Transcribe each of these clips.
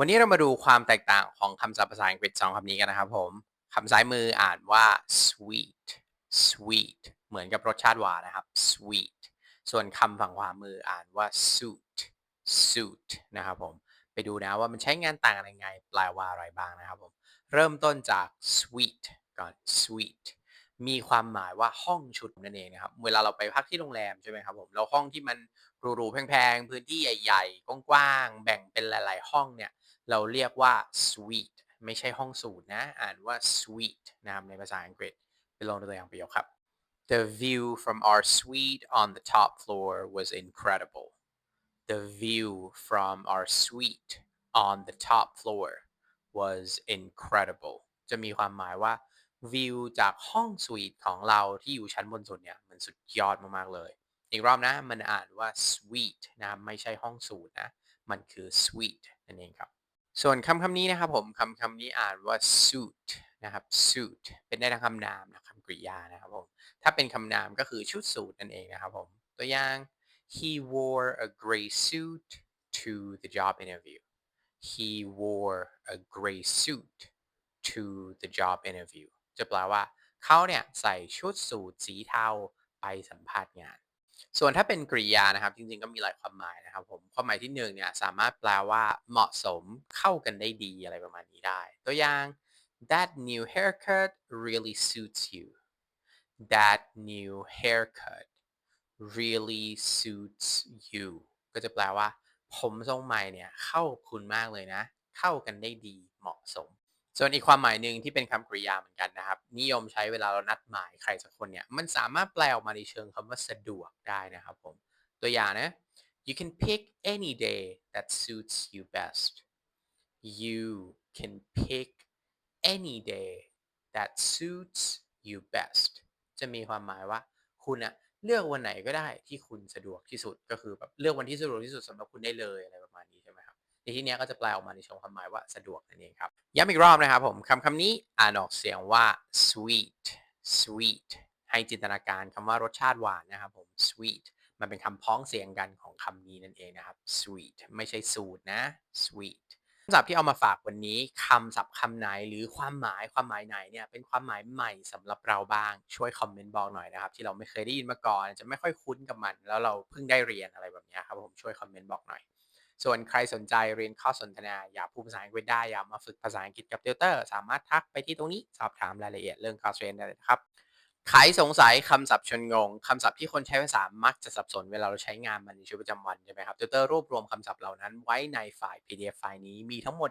วันนี้เรามาดูความแตกต่างของคำศัพท์ภาษาอังกฤษสองคำนี้กันนะครับผมคำซ้ายมืออ่านว่า sweet sweet เหมือนกับรสชาติหวานนะครับ sweet ส่วนคำฝั่งขวามืออ่านว่า suit suit นะครับผมไปดูนะว่ามันใช้งานต่างกันยังไงแปลว่าอะไรบ้างนะครับผมเริ่มต้นจาก sweet ก่อน sweet มีความหมายว่าห้องชุดนั่นเองนะครับ เวลาเราไปพักที่โรงแรมใช่ไหมครับผมแล้วห้องที่มันหรูๆแพงๆ พื้นที่ใหญ่ๆ กว้างๆ แบ่งเป็นหลายๆ ห้องเนี่ย เราเรียกว่า suite ไม่ใช่ห้องสูตรนะ อ่านว่า suite นะครับในภาษาอังกฤษไปลองดูตัวอย่างประโยคครับ The view from our suite on the top floor was incredible The view from our suite on the top floor was incredible จะมีความหมายว่า วิวจากห้องสวีทของเราที่อยู่ชั้นบนสุดเนี่ยมันสุดยอดมากๆเลย อีกรอบนะมันอ่านว่า suite นะไม่ใช่ห้องสูตรนะมันคือ suite นั่นเองครับ ส่วนคำคำนี้นะครับผมคำคำนี้อ่านว่า suit นะครับ suit เป็นได้ทั้งคำนามและคำกริยานะครับผมถ้าเป็นคำนามก็คือชุดสูทนั่นเองนะครับผมตัวอย่าง he wore a gray suit to the job interview he wore a gray suit to the job interview จะแปลว่าเขาเนี่ยใส่ชุดสูทสีเทาไปสัมภาษณ์งาน ส่วนถ้าเป็นกริยานะครับ จริงๆก็มีหลายความหมายนะครับผมความหมายที่หนึ่งเนี่ยสามารถแปลว่าเหมาะสมเข้ากันได้ดีอะไรประมาณนี้ได้ ตัวอย่าง that new haircut really suits you that new haircut really suits you ก็จะแปลว่า ผมทรงใหม่เนี่ยเข้าคุณมากเลยนะ เข้ากันได้ดีเหมาะสม ส่วนอีกความหมายหนึ่งที่เป็นคำกริยาเหมือนกันนะครับ นิยมใช้เวลาเรานัดหมายใครสักคนเนี่ย มันสามารถแปลออกมาในเชิงคำว่าสะดวกได้นะครับผม ตัวอย่างนะ you can pick any day that suits you best you can pick any day that suits you best จะมีความหมายว่าคุณอะเลือกวันไหนก็ได้ที่คุณสะดวกที่สุดก็คือแบบเลือกวันที่สะดวกที่สุดสำหรับคุณได้เลยอะไร ในที่นี้ก็จะแปลออกมาในเชิงความหมายว่าสะดวกนั่นเองครับ ย้ำอีกรอบนะครับผมคำคำนี้อ่านออกเสียงว่า sweet sweet ให้จินตนาการคำว่ารสชาติหวานนะครับผม sweet มันเป็นคำพ้องเสียงกันของคำนี้นั่นเองนะครับ sweet ไม่ใช่สูตรนะ sweet คำศัพท์ที่เอามาฝากวันนี้คำศัพท์คำไหนหรือความหมายความหมายไหนเนี่ยเป็นความหมายใหม่สำหรับเราบ้างช่วยคอมเมนต์บอกหน่อยนะครับที่เราไม่เคยได้ยินมาก่อนจะไม่ค่อยคุ้นกับมัน แล้วเราเพิ่งได้เรียนอะไรแบบนี้ครับผมช่วยคอมเมนต์บอกหน่อย ส่วนใครสนใจเรียนข้อสนทนา อยากพูดภาษาอังกฤษได้อยากมาฝึกภาษาอังกฤษกับติวเตอร์ สามารถทักไปที่ตรงนี้สอบถามรายละเอียดเรื่องคอร์สเรียนได้เลยครับใครสงสัยคำศัพท์ชนงงคำศัพท์ที่คนใช้ภาษามักจะสับสนเวลาเราใช้งานมันในชีวิตประจำวันใช่ไหมครับติวเตอร์รวบรวมคำศัพท์เหล่านั้นไว้ในไฟล์ PDF ไฟล์นี้มีทั้งหมด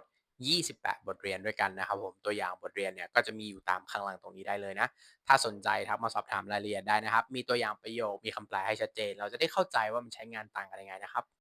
28 บทเรียนด้วยกันนะครับผมตัวอย่างบทเรียนเนี่ยก็จะมีอยู่ตามข้างล่างตรงนี้ได้เลยนะ ถ้าสนใจทักมาสอบถามรายละเอียดได้นะครับ มีตัวอย่างประโยคมีคำแปลให้ชัดเจน เราจะได้เข้าใจว่ามันใช้งานต่างกันยังไงนะครับ